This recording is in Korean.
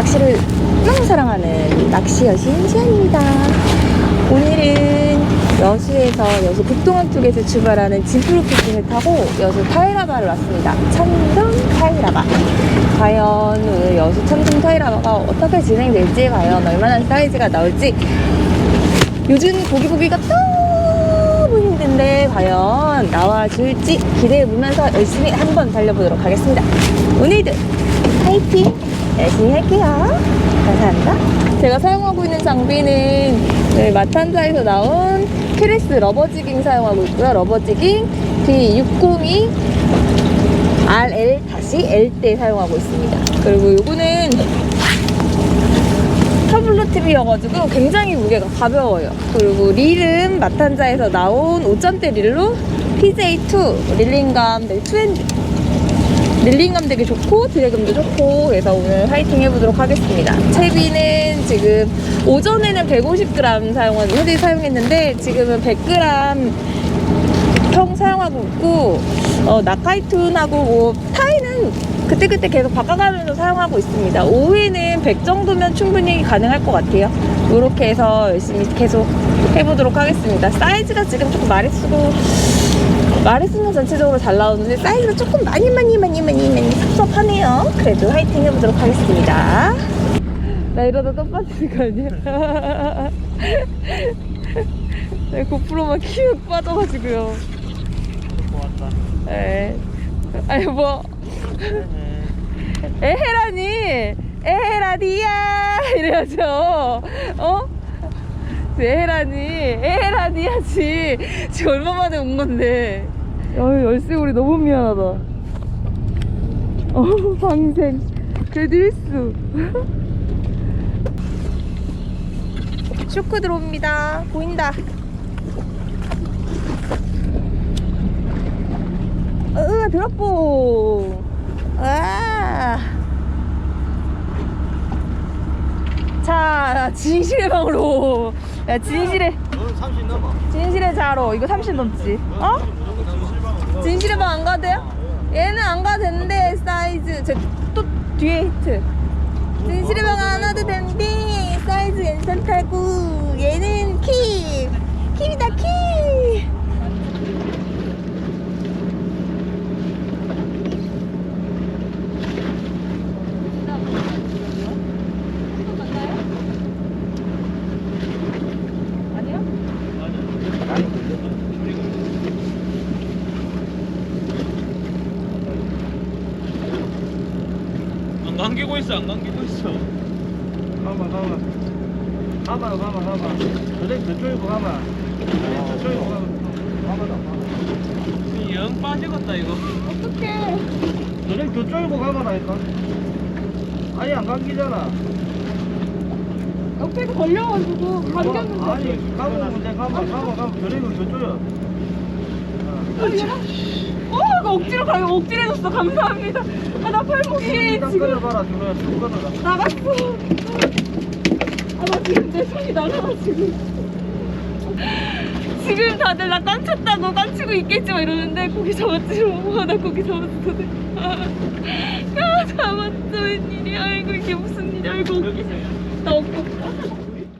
낚시를 너무 사랑하는 낚시 여신 시안입니다. 오늘은 여수에서 여수 북동원 쪽에서 출발하는 진프로 피팅을 타고 여수 타이라바를 왔습니다. 천둥 타이라바. 과연 오늘 여수 천둥 타이라바가 어떻게 진행될지, 과연 얼마나 사이즈가 나올지, 요즘 고기 보기가 너무 힘든데 과연 나와줄지 기대해 보면서 열심히 한번 달려보도록 하겠습니다. 오늘도 파이팅 열심히 할게요. 감사합니다. 제가 사용하고 있는 장비는 네, 마탄자에서 나온 캐리스 러버지깅 사용하고 있고요. 러버지깅 D602 RL-L대 사용하고 있습니다. 그리고 요거는 터블로 TV여가지고 굉장히 무게가 가벼워요. 그리고 릴은 마탄자에서 나온 5점대 릴로 PJ2 릴링감 네, 2핸드 릴링감 되게 좋고 드래금도 좋고 그래서 오늘 화이팅 해보도록 하겠습니다. 채비는 지금 오전에는 150g 사용한 현재 사용했는데 지금은 100g 통 사용하고 있고 어, 나카이툰하고 뭐 타이는 그때그때 계속 바꿔가면서 사용하고 있습니다. 오후에는 100 정도면 충분히 가능할 것 같아요. 이렇게 해서 열심히 계속 해보도록 하겠습니다. 사이즈가 지금 조금 마리수고 마리수는 전체적으로 잘 나오는데 사이즈가 조금 많이 많이 많이 많이 많이 섭섭하네요. 그래도 화이팅 해보도록 하겠습니다. 나 이러다 또 빠지는 거 아니야? 내 고프로만 키읔 빠져가지고요. 좋았다. 에. 아니 뭐 에헤라니 에헤라디야 이래야죠 어? 에헤라니 에헤라디야지. 지금 얼마 만에 온 건데. 어이 열쇠고리 너무 미안하다. 어 방생. 그래도 일수. 쇼크 들어옵니다. 보인다. 으 드롭보 아. 자 진실의 방으로. 야 진실의 너는 30 넘어. 진실의 자로. 이거 30 넘지. 어? 진실의 방 안 가도 돼요? 얘는 안 가도 되는데 사이즈. 저 또 뒤에 히트. 진실의 방 안 와도 되는데 사이즈 괜찮다고 얘는 키 킵이다 킵 안 감기고 있어, 안 감기고 있어. 가마 가마 가마로 가마 가마 저래 저쪽이고 가마 저쪽이고 가마 가마다 영 빠지겠다, 이거. 어떡해. 저래 저쪽이고 가마라니까. 아니 안 감기잖아. 옆에서 걸려가지고 감겼는데. 아니 가마 문제 가마 가마 가마 저래고 저쪽이야 어, 이거 억지로 가요. 억지로 해줬어. 감사합니다. 아, 나 팔목이 딱 지금 끊어봐라 쭉 끊어라 나갔어. 아, 나 지금 내 손이 나가가지고. 지금 다들 나 깡쳤다고 깡치고 있겠지 막 이러는데 고기 잡았지 뭐. 아, 나 고기 잡았어. 아, 잡았어. 웬일이야. 아이고, 이게 무슨 일이야. 아이고, 여기서요. 나 없고.